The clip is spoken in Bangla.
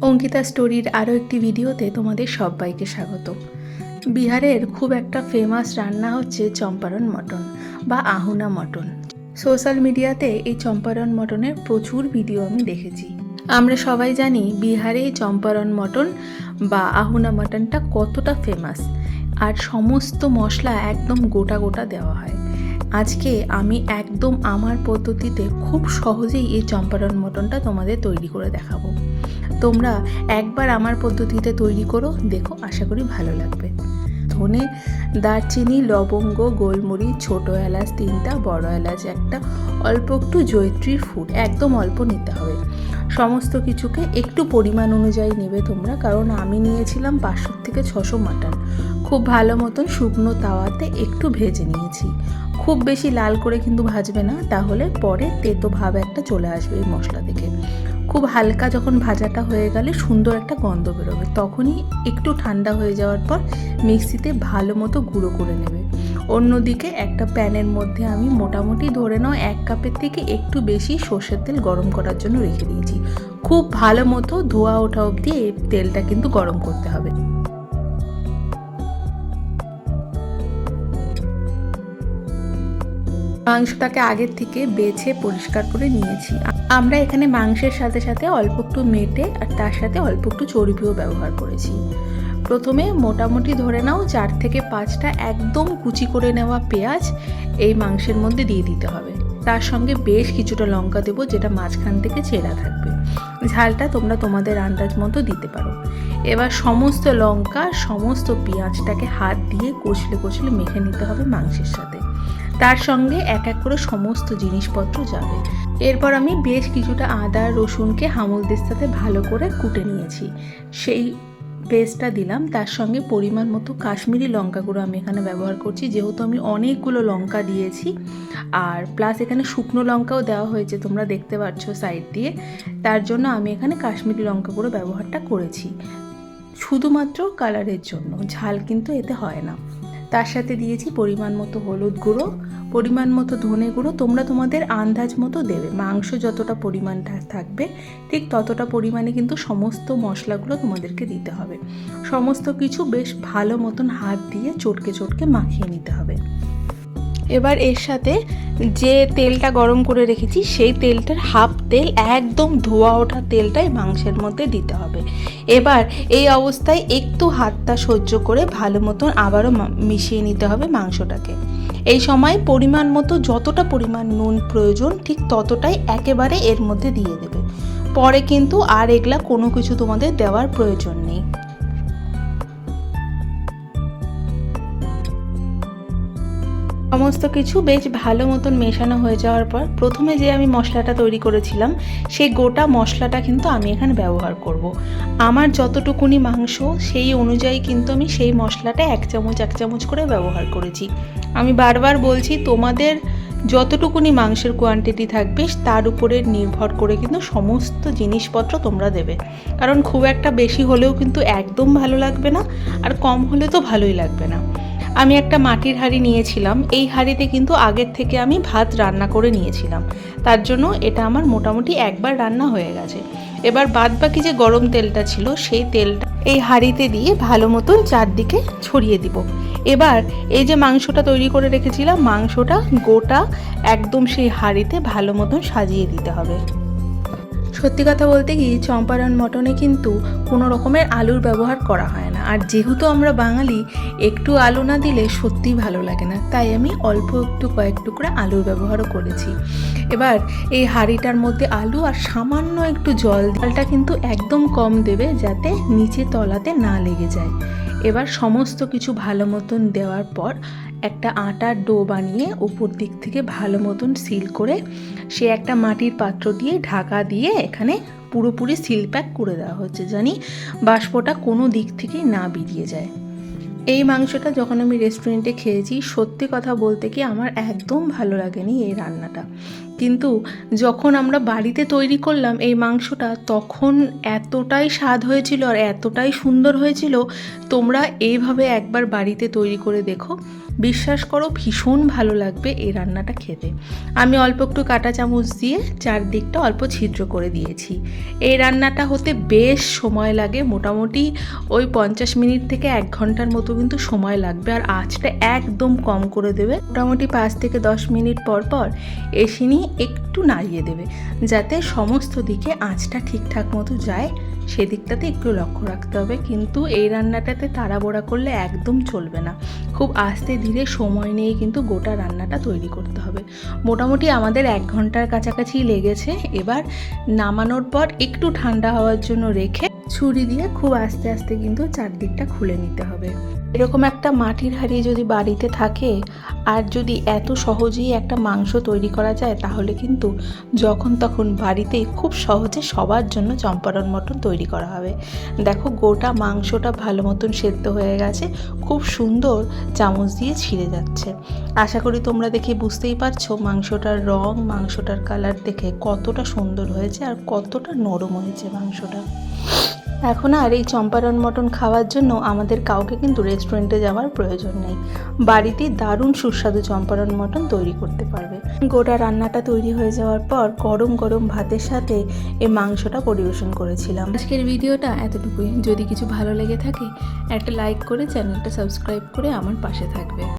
অঙ্কিতা স্টোরির আরও একটি ভিডিওতে তোমাদের সবাইকে স্বাগত। বিহারের খুব একটা ফেমাস রান্না হচ্ছে চম্পারণ মটন বা আহুনা মটন। সোশ্যাল মিডিয়াতে এই চম্পারণ মটনের প্রচুর ভিডিও আমি দেখেছি। আমরা সবাই জানি বিহারে চম্পারণ মটন বা আহুনা মটনটা কতটা ফেমাস আর সমস্ত মশলা একদম গোটা গোটা দেওয়া হয়। আজকে আমি একদম আমার পদ্ধতিতে খুব সহজেই এই চম্পারণ মটনটা তোমাদের তৈরি করে দেখাবো। তোমরা একবার আমার পদ্ধতিতে তৈরি করো, দেখো, আশা করি ভালো লাগবে। ধনে, দারচিনি, লবঙ্গ, গোলমরিচ, ছোটো এলাচ তিনটা, বড় এলাচ একটা, অল্প একটু জৈত্রীর ফুড একদম অল্প নিতে হবে। সমস্ত কিছুকে একটু পরিমাণ অনুযায়ী নেবে তোমরা, কারণ আমি নিয়েছিলাম পাঁচশো থেকে ছশো মাটন। খুব ভালো মতন শুকনো তাওয়াতে একটু ভেজে নিয়েছি। খুব বেশি লাল করে কিন্তু ভাজবে না, তাহলে পরে তেতো ভাব একটা চলে আসবে এই মশলা থেকে। খুব হালকা যখন ভাজাটা হয়ে গেলে সুন্দর একটা গন্ধ বেরোবে। তখনই একটু ঠান্ডা হয়ে যাওয়ার পর মিক্সিতে ভালো মতো গুঁড়ো করে নেবে। অন্যদিকে একটা প্যানের মধ্যে আমি মোটামুটি ধরে নাও এক কাপের থেকে একটু বেশি সর্ষের তেল গরম করার জন্য রেখে দিয়েছি। খুব ভালো মতো ধোয়া ওঠা অবধি এই তেলটা কিন্তু গরম করতে হবে। মাংসটাকে আগের থেকে বেছে পরিষ্কার করে নিয়েছি। আমরা এখানে মাংসের সাথে সাথে অল্প একটু মেটে আর তার সাথে অল্প একটু চর্বিও ব্যবহার করেছি। প্রথমে মোটামুটি ধরে নাও চার থেকে পাঁচটা একদম কুচি করে নেওয়া পেঁয়াজ এই মাংসের মধ্যে দিয়ে দিতে হবে। তার সঙ্গে বেশ কিছুটা লঙ্কা দেবো যেটা মাঝখান থেকে চেরা থাকবে। ঝালটা তোমরা তোমাদের আন্দাজ মতো দিতে পারো। এবার সমস্ত লঙ্কা, সমস্ত পেঁয়াজটাকে হাত দিয়ে কচলে কচলে মেখে নিতে হবে মাংসের সাথে। তার সঙ্গে এক এক করে সমস্ত জিনিসপত্র যাবে। এরপর আমি বেশ কিছুটা আদা, রসুনকে হামলদের সাথে ভালো করে কুটে নিয়েছি। সেই পেস্টটা দিলাম, তার সঙ্গে পরিমাণ মতো কাশ্মীরি লঙ্কা গুঁড়ো আমি এখানে ব্যবহার করছি। যেহেতু আমি অনেকগুলো লঙ্কা দিয়েছি, আর প্লাস এখানে শুকনো লঙ্কাও দেওয়া হয়েছে, তোমরা দেখতে পাচ্ছ সাইড দিয়ে। তার জন্য আমি এখানে কাশ্মীরি লঙ্কা গুঁড়ো ব্যবহারটা করেছি। শুধুমাত্র কালারের জন্য, ঝাল কিন্তু এতে হয় না। তার সাথে দিয়েছি পরিমাণ মতো হলুদ গুঁড়ো, পরিমাণ মতো ধনে গুঁড়ো। তোমরা তোমাদের আন্দাজ মতো দেবে। মাংস যতটা পরিমাণটা থাকবে, ঠিক ততটা পরিমাণে কিন্তু সমস্ত মশলাগুলো তোমাদেরকে দিতে হবে। সমস্ত কিছু বেশ ভালো মতন হাত দিয়ে চটকে চটকে মাখিয়ে নিতে হবে। এবার এর সাথে যে তেলটা গরম করে রেখেছি, সেই তেলটার হাফ তেল, একদম ধোয়া ওঠা তেলটাই মাংসের মধ্যে দিতে হবে। এবার এই অবস্থায় একটু হাতটা সহ্য করে ভালো মতন আবারও মিশিয়ে নিতে হবে মাংসটাকে। এই সময় পরিমাণ মতো যতটা পরিমাণ নুন প্রয়োজন, ঠিক ততটাই একেবারে এর মধ্যে দিয়ে দেবে। পরে কিন্তু আর এগুলা কোনো কিছু তোমাদের দেওয়ার প্রয়োজন নেই। সমস্ত কিছু বেশ ভালো মতন মেশানো হয়ে যাওয়ার পর প্রথমে যে আমি মশলাটা তৈরি করেছিলাম, সেই গোটা মশলাটা কিন্তু আমি এখানে ব্যবহার করব। আমার যতটুকুনি মাংস, সেই অনুযায়ী কিন্তু আমি সেই মশলাটা এক চামচ এক চামচ করে ব্যবহার করেছি। আমি বারবার বলছি, তোমাদের যতটুকুনি মাংসের কোয়ান্টিটি থাকবে, তার উপরে নির্ভর করে কিন্তু সমস্ত জিনিসপত্র তোমরা দেবে। কারণ খুব একটা বেশি হলেও কিন্তু একদম ভালো লাগবে না, আর কম হলে তো ভালোই লাগবে না। আমি একটা মাটির হাঁড়ি নিয়েছিলাম। এই হাঁড়িতে কিন্তু আগের থেকে আমি ভাত রান্না করে নিয়েছিলাম। তার জন্য এটা আমার মোটামুটি একবার রান্না হয়ে গেছে। এবার বাদ বাকি যে গরম তেলটা ছিল, সেই তেলটা এই হাঁড়িতে দিয়ে ভালো মতন চারদিকে ছড়িয়ে দিব। এবার এই যে মাংসটা তৈরি করে রেখেছিলাম, মাংসটা গোটা একদম সেই হাঁড়িতে ভালো মতন সাজিয়ে দিতে হবে। সত্যি কথা বলতে কি চম্পারন মটনে কিন্তু কোনো রকমের আলুর ব্যবহার করা হয় না। আর যেহেতু আমরা বাঙালি, একটু আলু না দিলে সত্যিই ভালো লাগে না। তাই আমি অল্প একটু কয়েক টুকরা আলুর ব্যবহারও করেছি। এবার এই হাঁড়িটার মধ্যে আলু আর সামান্য একটু জল জলটা কিন্তু একদম কম দেবে যাতে নিচে তলাতে না লেগে যায়। এবার সমস্ত কিছু ভালো মতন দেওয়ার পর একটা আটার ডো বানিয়ে উপর দিক থেকে ভালো মতন সিল করে সে একটা মাটির পাত্র দিয়ে ঢাকা দিয়ে এখানে পুরোপুরি সিল প্যাক করে দেওয়া হচ্ছে জানি বাষ্পটা কোনো দিক থেকেই না বেরিয়ে যায়। এই মাংসটা যখন আমি রেস্টুরেন্টে খেয়েছি, সত্যি কথা বলতে কি আমার একদম ভালো লাগেনি এই রান্নাটা। কিন্তু যখন আমরা বাড়িতে তৈরি করলাম এই মাংসটা, তখন এতটাই স্বাদ হয়েছিল আর এতটাই সুন্দর হয়েছিল, তোমরা এইভাবে একবার বাড়িতে তৈরি করে দেখো। বিশ্বাস করো, ভীষণ ভালো লাগবে এই রান্নাটা খেতে। আমি অল্প একটু কাঁটা চামচ দিয়ে চারদিকটা অল্প ছিদ্র করে দিয়েছি। এই রান্নাটা হতে বেশ সময় লাগে, মোটামুটি ওই পঞ্চাশ মিনিট থেকে এক ঘণ্টার মতো কিন্তু সময় লাগবে আর আঁচটা একদম কম করে দেবে। মোটামুটি পাঁচ থেকে দশ মিনিট পর পর এসে নিয়ে একটু নাড়িয়ে দেবে, যাতে সমস্ত দিকে আঁচটা ঠিকঠাক মতো যায়। সেদিকটাতে একটু লক্ষ্য রাখতে হবে, কিন্তু এই রান্নাটাতে তাড়াবোড়া করলে একদম চলবে না। খুব আস্তে ধীরে সময় নিয়ে কিন্তু গোটা রান্নাটা তৈরি করতে হবে। মোটামুটি আমাদের এক ঘণ্টার কাছাকাছি লেগেছে। এবার নামানোর পর একটু ঠান্ডা হওয়ার জন্য রেখে ছুরি দিয়ে খুব আস্তে আস্তে কিন্তু চারদিকটা খুলে নিতে হবে। এরকম একটা মাটির হাঁড়ি যদি বাড়িতে থাকে, আর যদি এত সহজেই একটা মাংস তৈরি করা যায়, তাহলে কিন্তু যখন তখন বাড়িতেই খুব সহজে সবার জন্য চম্পারণ মটন তৈরি করা হবে। দেখো, গোটা মাংসটা ভালো মতন সেদ্ধ হয়ে গেছে, খুব সুন্দর চামচ দিয়ে ছিঁড়ে যাচ্ছে। আশা করি তোমরা দেখে বুঝতেই পারছ মাংসটার রং, মাংসটার কালার দেখে কতটা সুন্দর হয়েছে আর কতটা নরম হয়েছে মাংসটা। এখন আর এই চম্পারন মটন খাওয়ার জন্য আমাদের কাউকে কিন্তু রেস্টুরেন্টে যাওয়ার প্রয়োজন নেই। বাড়িতে দারুণ সুস্বাদু চম্পারন মটন তৈরি করতে পারবে। গোটা রান্নাটা তৈরি হয়ে যাওয়ার পর গরম গরম ভাতের সাথে এই মাংসটা পরিবেশন করেছিলাম। আজকের ভিডিওটা এতটুকুই। যদি কিছু ভালো লেগে থাকে, একটা লাইক করে চ্যানেলটা সাবস্ক্রাইব করে আমার পাশে থাকবে।